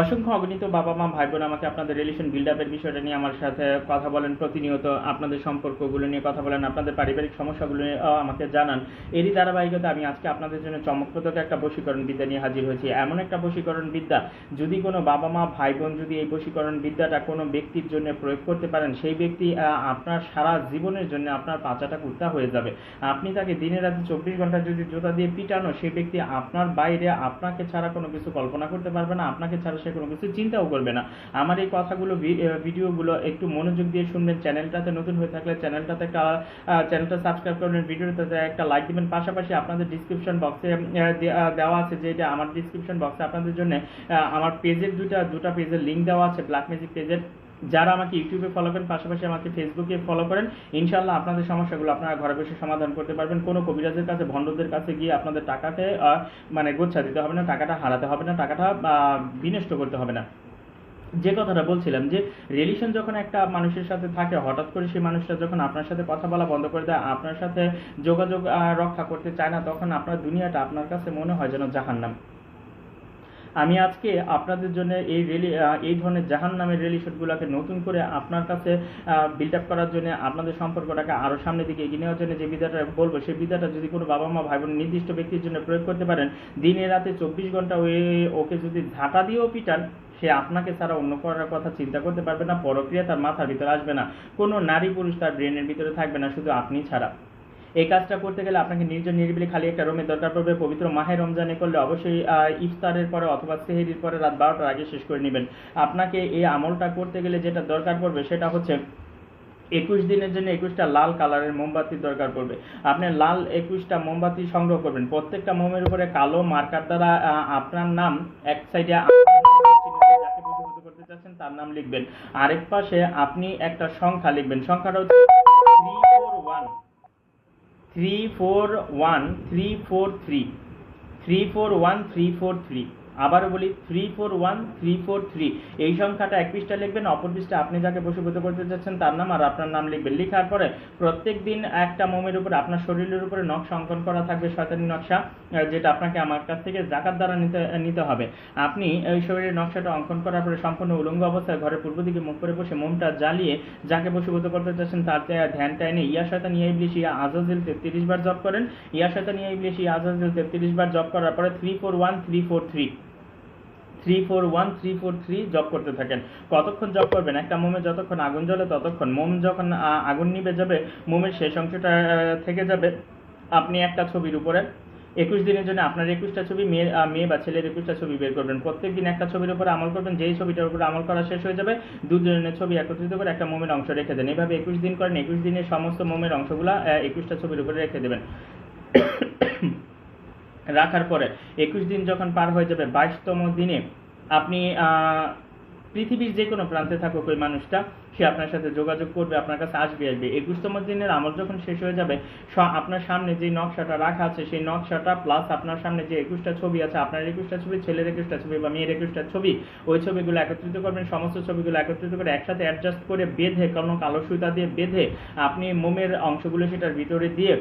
অসংখ্য অগণিত বাবা মা, ভাই বোন আমাকে আপনাদের রিলেশন বিল্ড আপের বিষয়টা নিয়ে আমার সাথে কথা বলেন, প্রতিনিয়ত আপনাদের সম্পর্কগুলো নিয়ে কথা বলেন, আপনাদের পারিবারিক সমস্যাগুলো নিয়ে আমাকে জানান। এরই ধারাবাহিকতা আমি আজকে আপনাদের জন্য চমকপ্রদ একটা বশীকরণ বিদ্যা নিয়ে হাজির হয়েছি। এমন একটা বশীকরণ বিদ্যা, যদি কোনো বাবা মা, ভাই বোন যদি এই বশীকরণ বিদ্যাটা কোনো ব্যক্তির জন্য প্রয়োগ করতে পারেন, সেই ব্যক্তি আপনার সারা জীবনের জন্য আপনার পাচাটা কুর্তা হয়ে যাবে। আপনি তাকে দিনে রাতে চব্বিশ ঘণ্টা যদি জোতা দিয়ে পিটানো সেই ব্যক্তি আপনার বাইরে, আপনাকে ছাড়া কোনো কিছু কল্পনা করতে পারবে না, আপনাকে ছাড়া সে কোনো কিছু চিন্তাও করবে না। আমার এই কথাগুলো ভিডিওগুলো একটু মনোযোগ দিয়ে শুনবেন। চ্যানেলটাতে নতুন হয়ে থাকলে চ্যানেলটাতে একটা চ্যানেলটা সাবস্ক্রাইব করবেন। ভিডিওটাতে একটা লাইক দিবেন। পাশাপাশি আপনাদের ডিসক্রিপশন বক্সে দেওয়া আছে যে এটা আমার ডিসক্রিপশন বক্সে আপনাদের জন্য আমার পেজের দুটা দুটা পেজের লিঙ্ক দেওয়া আছে। ব্ল্যাক ম্যাজিক পেজের যারা আমাকে ইউটিউবে ফলো করেন, পাশাপাশি আমাকে ফেসবুকে ফলো করেন ইনশাল্লাহ আপনাদের সমস্যাগুলো আপনারা ঘরে বসে সমাধান করতে পারবেন। কোনো কবিরাজের কাছে, ভণ্ডদের কাছে গিয়ে আপনাদের টাকাতে মানে গোচ্ছা দিতে হবে না, টাকাটা হারাতে হবে না, টাকাটা বিনষ্ট করতে হবে না। যে কথাটা বলছিলাম যে রিলেশন যখন একটা মানুষের সাথে থাকে, হঠাৎ করে সেই মানুষটা যখন আপনার সাথে কথা বলা বন্ধ করে দেয়, আপনার সাথে যোগাযোগ রক্ষা করতে চায় না, তখন আপনার দুনিয়াটা আপনার কাছে মনে হয় যেন জাহান্নাম। আমি আজকে আপনাদের জন্য এই রেলি এই ধরনের জাহান নামের রিলেশনগুলোকে নতুন করে আপনার কাছে বিল্ড আপ করার জন্য, আপনাদের সম্পর্কটাকে আরও সামনের দিকে এগিয়ে নেওয়ার জন্য যে বিদ্যাটা বলব, সেই বিদ্যাটা যদি কোনো বাবা মা, ভাই বোন নির্দিষ্ট ব্যক্তির জন্য প্রয়োগ করতে পারেন, দিনে রাতে চব্বিশ ঘণ্টা ওই ওকে যদি ঝাঁটা দিয়েও পিটান, সে আপনাকে ছাড়া অন্য করার কথা চিন্তা করতে পারবে না, পরক্রিয়া তার মাথার ভিতরে আসবে না। কোনো নারী পুরুষ তার ব্রেনের ভিতরে থাকবে না, শুধু আপনি ছাড়া। এই কাজটা করতে গেলে আপনাকে নির্জন নিরিবিলি খালি একটা রুমের দরকার পড়বে। পবিত্র মাহে রমজানে করলে অবশ্যই ইফতারের পরে অথবা সেহেরির পরে রাত বারোটার আগে শেষ করে নেবেন। আপনাকে এই আমলটা করতে গেলে যেটা দরকার পড়বে সেটা হচ্ছে একুশ দিনের জন্য একুশটা লাল কালারের মোমবাতির দরকার পড়বে। আপনি লাল একুশটা মোমবাতি সংগ্রহ করবেন। প্রত্যেকটা মোমের উপরে কালো মার্কার দ্বারা আপনার নাম এক সাইডে করতে চাচ্ছেন তার নাম লিখবেন। আরেক পাশে আপনি একটা সংখ্যা লিখবেন। সংখ্যাটা হচ্ছে থ্রি ফোর ওয়ান 341 343 341 343 আবারও বলি three four one three four three এই সংখ্যাটা এক পৃষ্ঠা লিখবেন, অপর পৃষ্ঠা আপনি যাকে বসীভূত করতে চাচ্ছেন তার নাম আর আপনার নাম লিখবেন। লেখার পরে প্রত্যেক দিন একটা মোমের উপর আপনার শরীরের উপরে নকশা অঙ্কন করা থাকবে, শয়তানি নকশা যেটা আপনাকে আমার কাছ থেকে জাকাত দ্বারা নিতে নিতে হবে। আপনি এই শরীরের নকশাটা অঙ্কন করার পরে সম্পূর্ণ উলঙ্গ অবস্থায় ঘরের পূর্ব দিকে মুখ করে বসে মোমটা জ্বালিয়ে যাকে বশীভূত করতে চাচ্ছেন তার ধ্যান- ধ্যানটা এনে ইয়া শয়তান, ইয়া ইবলিশ, ইয়া আজাজিল তেত্রিশ বার জপ করেন। ইয়া শয়তান, ইয়া ইবলিশ, ইয়া আজাজিল তেত্রিশ বার জপ করার পরে three four one three four three three four one three four three job করতে থাকেন। কতক্ষণ জব করবেন? একটা মোমে যতক্ষণ আগুন জ্বলে ততক্ষণ। মোম যখন আগুন নিভে যাবে, মোমের শেষ অংশটা থেকে যাবে, আপনি একটা ছবির উপরে একুশ দিনের জন্য আপনার একুশটা ছবি মেয়ে মেয়ে বা ছেলের একুশটা ছবি বের করবেন। প্রত্যেক দিন একটা ছবির উপরে আমল করবেন, যেই ছবিটার উপরে আমল করা শেষ হয়ে যাবে, দুজনের ছবি একত্রিত করে একটা মোমের অংশ রেখে দেন। এভাবে একুশ দিন করেন, একুশ দিনের সমস্ত মোমের অংশগুলা একুশটা ছবির উপরে রেখে দেবেন। রাখার পরে একুশ দিন যখন পার হয়ে যাবে, বাইশতম দিনে আপনি পৃথিবীর যে কোনো প্রান্তে থাকুক ওই মানুষটা, সে আপনার সাথে যোগাযোগ করবে, আপনার কাছে আসবে আসবে। একুশতম দিনের আমল যখন শেষ হয়ে যাবে আপনার সামনে যে নকশাটা রাখা আছে, সেই নকশাটা প্লাস আপনার সামনে যে একুশটা ছবি আছে, আপনার একুশটা ছবি, ছেলের একুশটা ছবি বা মেয়ের একুশটা ছবি, ওই ছবিগুলো একত্রিত করবেন, সমস্ত ছবিগুলো একত্রিত করে একসাথে অ্যাডজাস্ট করে বেঁধে, কোনো কালো সুতা দিয়ে বেঁধে, আপনি মোমের অংশগুলো সেটার ভিতরে দিয়ে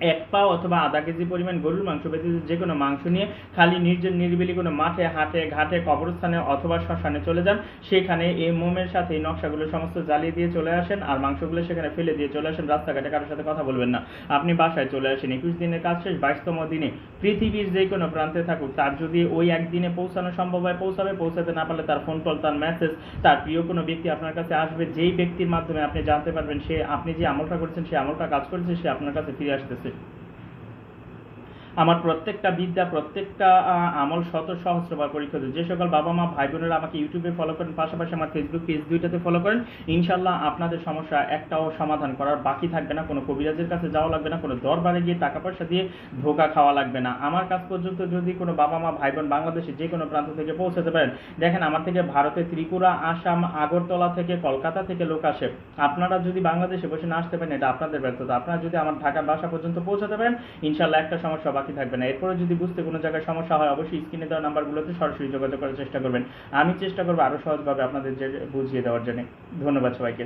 এক পা অথবা আধা কেজি পরিমাণ গরুর মাংস ব্যতীত যে কোনো মাংস নিয়ে খালি নির্জন নিরিবিলি কোনো মাঠে, হাটে, ঘাটে, কবরস্থানে অথবা শ্মশানে চলে যান। সেখানে এই মোমের সাথে এই নকশাগুলো সমস্ত জ্বালিয়ে দিয়ে চলে আসেন আর মাংসগুলো সেখানে ফেলে দিয়ে চলে আসেন। রাস্তাঘাটে কারোর সাথে কথা বলবেন না। আপনি বাসায় চলে আসেন। একুশ দিনের কাজ শেষ। বাইশতম দিনে পৃথিবীর যে কোনো প্রান্তে থাকুক, তার যদি ওই একদিনে পৌঁছানো সম্ভব হয়, পৌঁছাবে। পৌঁছাতে না পারলে তার ফোন কল তার মেসেজ তার প্রিয় কোনো ব্যক্তি আপনার কাছে আসবে। যেই ব্যক্তির মাধ্যমে আপনি জানতে পারবেন, সে আপনি যে আমলটা করছেন, সে আমলটা কাজ করেছে, সে আপনার কাছে ফিরে আসতেছে। it. আমার প্রত্যেকটা বিদ্যা, প্রত্যেকটা আমল শত সহস্রবার পরীক্ষিত যে সকল বাবা মা, ভাই বোনেরা আমাকে ইউটিউবে ফলো করেন, পাশাপাশি আমার ফেসবুক পেজ দুইটাতে ফলো করেন ইনশাল্লাহ আপনাদের সমস্যা একটাও সমাধান করার বাকি থাকবে না। কোনো কবিরাজের কাছে যাওয়া লাগবে না, কোনো দরবারে গিয়ে টাকা পয়সা দিয়ে ধোকা খাওয়া লাগবে না। আমার কাছ পর্যন্ত যদি কোনো বাবা মা, ভাই বোন বাংলাদেশে যে কোনো প্রান্ত থেকে পৌঁছাতে পারেন, দেখেন আমার থেকে ভারতে ত্রিপুরা, আসাম, আগরতলা থেকে কলকাতা থেকে লোক আসে। আপনারা যদি বাংলাদেশে বসে না আসতে পারেন, এটা আপনাদের ব্যর্থতা। আপনারা যদি আমার ঢাকার বাসা পর্যন্ত পৌঁছাতে পারেন ইনশাল্লাহ একটা সমস্যা বাকি থাকবে না। এরপরে যদি বুঝতে কোনো জায়গায় সমস্যা হয়, অবশ্যই স্ক্রিনে দেওয়া নাম্বারগুলোতে সরাসরি যোগাযোগ করার চেষ্টা করবেন। আমি চেষ্টা করব আরও সহজভাবে আপনাদের যে বুঝিয়ে দেওয়ার জন্য। ধন্যবাদ সবাইকে।